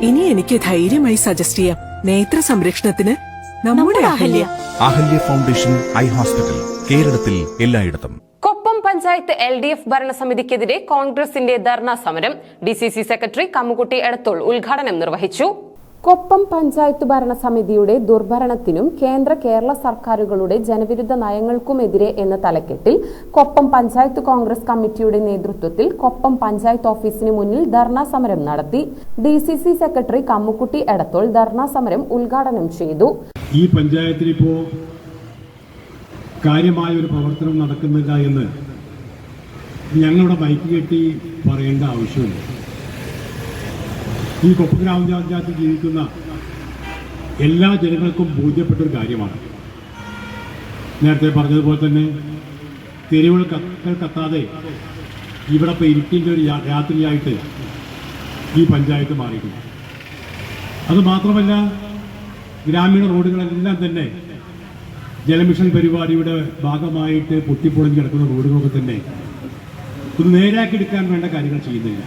ഇനി എനിക്ക് ധൈര്യമായി സജസ്റ്റ് ചെയ്യാം. നേത്ര സംരക്ഷണത്തിന് നമ്മുടെ Ahalya. Ahalya. Foundation eye hospital കേരളത്തിൽ എല്ലായിടത്തും. Koppam panchayat L D F ഭരണസമിതിക്കെതിരെ കോൺഗ്രസിന്റെ ധർണാ സമരം. D C C secretary Kammukutty Edathol ഉദ്ഘാടനം നിർവഹിച്ചു. കൊപ്പം പഞ്ചായത്ത് ഭരണസമിതിയുടെ ദുർഭരണത്തിനും കേന്ദ്ര കേരള സർക്കാരുകളുടെ ജനവിരുദ്ധ നയങ്ങൾക്കുമെതിരെ എന്ന തലക്കെട്ടിൽ കൊപ്പം പഞ്ചായത്ത് കോൺഗ്രസ് കമ്മിറ്റിയുടെ നേതൃത്വത്തിൽ കൊപ്പം പഞ്ചായത്ത് ഓഫീസിന് മുന്നിൽ ധർണാ സമരം നടത്തി. D C C secretary Kammukutty Edathol dharna സമരം ഉദ്ഘാടനം ചെയ്തു. ഈ പഞ്ചായത്തിൽ ഇപ്പോ കാര്യമായ ഒരു പ്രവർത്തനം നടക്കുന്നില്ല എന്ന് ഞങ്ങളുടെ ബൈക്ക് കെട്ടി പറയേണ്ട ആവശ്യമില്ല. ഈ കൊപ്പം ഗ്രാമപഞ്ചായത്തിൽ ജീവിക്കുന്ന എല്ലാ ജനങ്ങൾക്കും ബോധ്യപ്പെട്ടൊരു കാര്യമാണ്. നേരത്തെ പറഞ്ഞതുപോലെ തന്നെ തെരുവുകൾ കത്താതെ ഇവിടെ ഇപ്പോൾ ഇരുട്ടിന്റെ ഒരു രാത്രിയായിട്ട് ഈ പഞ്ചായത്ത് മാറിയിട്ടുണ്ട്. അത് മാത്രമല്ല ഗ്രാമീണ റോഡുകളെല്ലാം തന്നെ ജലമിഷൻ പരിപാടിയുടെ ഭാഗമായിട്ട് പൊട്ടിപ്പൊളിഞ്ഞ് കിടക്കുന്ന റോഡുകളൊക്കെ തന്നെ ഒന്ന് നേരാക്കി എടുക്കാൻ വേണ്ട കാര്യങ്ങൾ ചെയ്യുന്നില്ല.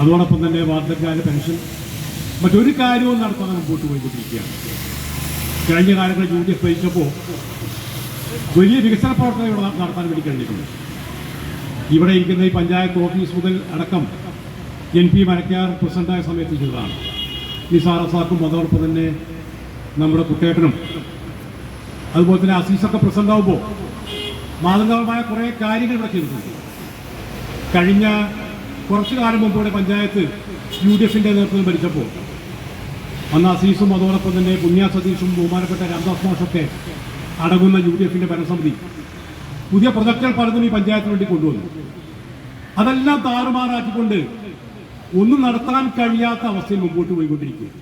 അതോടൊപ്പം തന്നെ വാർദ്ധക്യാല പെൻഷൻ. മറ്റൊരു കാര്യവും നടത്താൻ മുമ്പോട്ട് പോയിക്കൊണ്ടിരിക്കുകയാണ്. കഴിഞ്ഞ കാലങ്ങളിൽ യു ഡി എഫ് ഭരിച്ചപ്പോൾ വലിയ വികസന പ്രവർത്തനങ്ങൾ ഇവിടെ നടത്താൻ വേണ്ടി കഴിഞ്ഞിട്ടുണ്ട്. ഇവിടെ ഇരിക്കുന്ന ഈ പഞ്ചായത്ത് ഓഫീസ് മുതൽ അടക്കം എൻ പി മരക്കാർ പ്രസിഡന്റായ സമയത്ത് ചെയ്തതാണ്. നിസാർ അസാക്കും അതോടൊപ്പം തന്നെ നമ്മുടെ കുട്ടേട്ടനും അതുപോലെ തന്നെ അസീസൊക്കെ പ്രസിഡന്റ് ആകുമ്പോൾ മാതൃകാപരമായ കുറേ കാര്യങ്ങൾ ഇവിടെ ചെയ്തിട്ടുണ്ട്. കഴിഞ്ഞ കുറച്ചു കാലം മുമ്പ് ഇവിടെ പഞ്ചായത്ത് യു ഡി എഫിന്റെ നേതൃത്വം ഭരിച്ചപ്പോൾ അന്ന് അസീസും അതോടൊപ്പം തന്നെ പുണ്യ സതീഷും ബഹുമാനപ്പെട്ട രാംദാസ് മാഷൊക്കെ അടങ്ങുന്ന യു ഡി എഫിന്റെ ഭരണസമിതി പുതിയ പ്രൊജക്ടുകൾ പലതും ഈ പഞ്ചായത്തിന് വേണ്ടി കൊണ്ടുവന്നു. അതെല്ലാം താറുമാറാക്കിക്കൊണ്ട് ഒന്നും നടത്താൻ കഴിയാത്ത അവസ്ഥയിൽ മുമ്പോട്ട് പോയിക്കൊണ്ടിരിക്കുകയാണ്.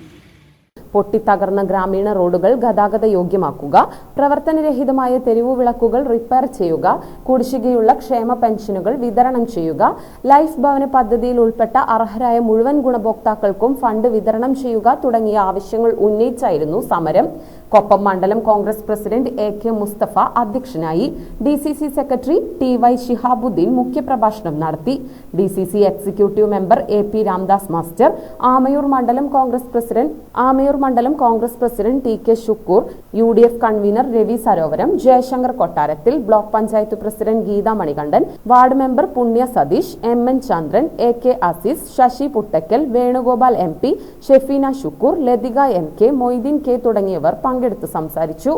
പൊട്ടിത്തകർന്ന ഗ്രാമീണ റോഡുകൾ ഗതാഗത യോഗ്യമാക്കുക പ്രവർത്തനരഹിതമായ തെരുവു വിളക്കുകൾ റിപ്പയർ ചെയ്യുക കുടിശ്ശികയുള്ള ക്ഷേമ പെൻഷനുകൾ വിതരണം ചെയ്യുക ലൈഫ് ഭവന പദ്ധതിയിൽ ഉൾപ്പെട്ട അർഹരായ മുഴുവൻ ഗുണഭോക്താക്കൾക്കും ഫണ്ട് വിതരണം ചെയ്യുക തുടങ്ങിയ ആവശ്യങ്ങൾ ഉന്നയിച്ചായിരുന്നു സമരം. കൊപ്പം മണ്ഡലം Congress president A K Mustafa അധ്യക്ഷനായി D C C secretary T Y Shihabuddin മുഖ്യപ്രഭാഷണം നടത്തി. D C C executive member A P Ramdas master Amayur മണ്ഡലം കോൺഗ്രസ് പ്രസിഡന്റ് ആമയൂർ മണ്ഡലം Congress president T K Shukkur U D F convener Ravi Sarovaram Jayashankar Kottarathil block panchayat president Geetha Manikandan ward member Punya Satheesh M N Chandran A K Azeez Sasi Puttakkal Venugopal M P Shefeena Shukkur Lathika M K Moideen K തുടങ്ങിയവർ പങ്കെടുത്ത് സംസാരിച്ചു